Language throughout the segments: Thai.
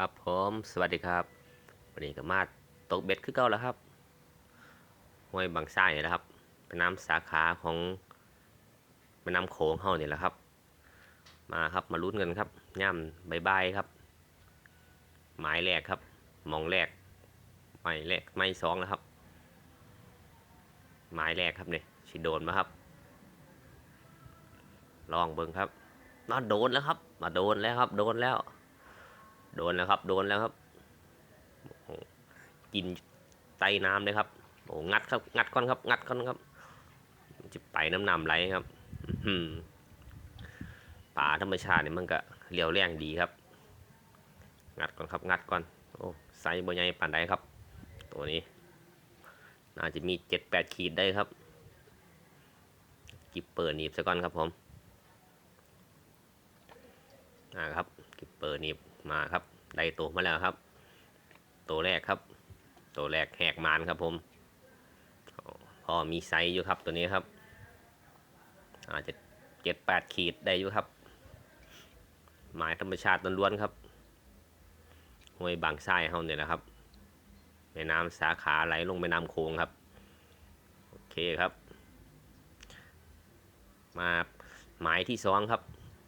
ครับผมสวัสดีครับวันนี้ก็มาตกเบ็ดคือเก่าแล้วครับห้วยบางไส้นี่แหละครับเป็นน้ำสาขาของแม่น้ำโขงเฮานี่แหละครับ มาครับมาลุ้นกันครับย่ำบายๆครับ หมายแรกครับมองแรกหมายแรกไม้สองแล้วครับ หมายแรกครับเนี่ยสิโดนมาครับ ลองเบิ่งครับน่าโดนแล้วครับ มาโดนแล้วครับ โดนแล้ว โดนแล้วครับ โดนแล้วครับกินไตน้ำเลยครับโอ้งัดครับ งัดก่อนครับ งัดก่อนครับจะไปน้ำนำไหลครับป่าธรรมชาติเนี่ยมันก็เรียวแรงดีครับ งัดก่อนครับ งัดก่อน โอ้ไซส์บใหญ่ปานใดครับ ตัวนี้ น่าจะมีเจ็ดแปดขีดได้ครับกิบเปิดหนีบซะก่อนครับผมนะครับกิบเปิดหนีบ มาครับ ได้ตัวมาแล้วครับ ตัวแรกครับ ตัวแรกแหกมานครับผมพอมีไซส์อยู่ครับตัวนี้ครับ อาจจะเจ็ดแปดขีดได้อยู่ครับ หมายธรรมชาติล้วนๆครับห้วยบางไส้เฮาเนี่ยนะครับแม่น้ำสาขาไหลลงแม่น้ำโขงครับ โอเคครับ มาหมายที่สองครับ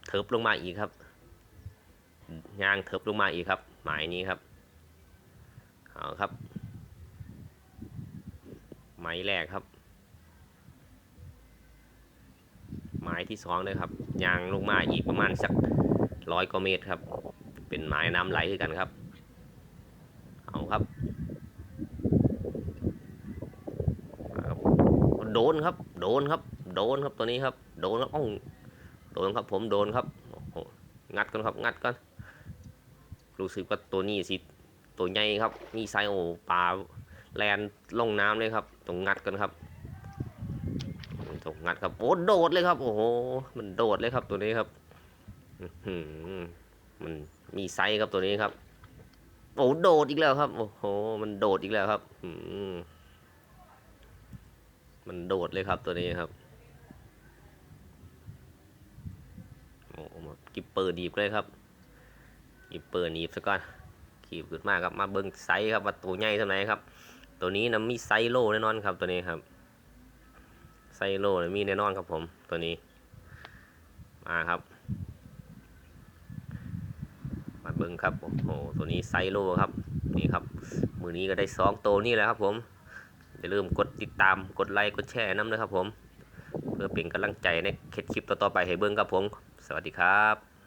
เทิบลงมาอีกครับ ย่างเถิบลงมาอีกครับ หมายนี้ครับเอาครับหมายแรกครับ หมายที่สองเลยครับยางลงมาอีกประมาณสักร้อยกว่าเมตรครับ เป็นหมายน้ำไหลคือกันครับเอาครับโดนครับ โดนครับ โดนครับตัวนี้ครับ โดนครับอ้าวโดนครับผมโดนครับงัดกันครับงัดกัน รู้สึกว่าตัวนี้สิตัวใหญ่ครับ มีไซโอปลาแลนลงน้ำเลยครับต้องงัดกันครับต้องงัดครับโอ้โดดเลยครับ โอ้โหมันโดดเลยครับตัวนี้ครับมันมีไซส์ครับตัวนี้ครับโอ้โดดอีกแล้วครับโอ้โหมันโดดอีกแล้วครับอืมันโดดเลยครับตัวนี้ครับโอ้มากิบเปิดดีบเลยครับ หยิบเปิดหนีบซะก่อนขีบขึ้นมาครับมาเบิ้งไซส์ครับว่าตัวใหญ่เท่าไหร่ครับ ตัวนี้นะมีไซส์โลแน่นอนครับตัวนี้ครับไซส์โลนะมีแน่นอนครับผมตัวนี้มาครับมาเบิ้งครับโอ้โหตัวนี้ไซส์โลครับนี่ครับมือนี้ก็ได้สองตัวนี่แหละครับผมอย่าลืมกดติดตามกดไลค์กดแชร์น้ำเลยครับผม เพื่อเป็นกำลังใจในคลิปต่อๆไปให้เบิ้งครับผม สวัสดีครับ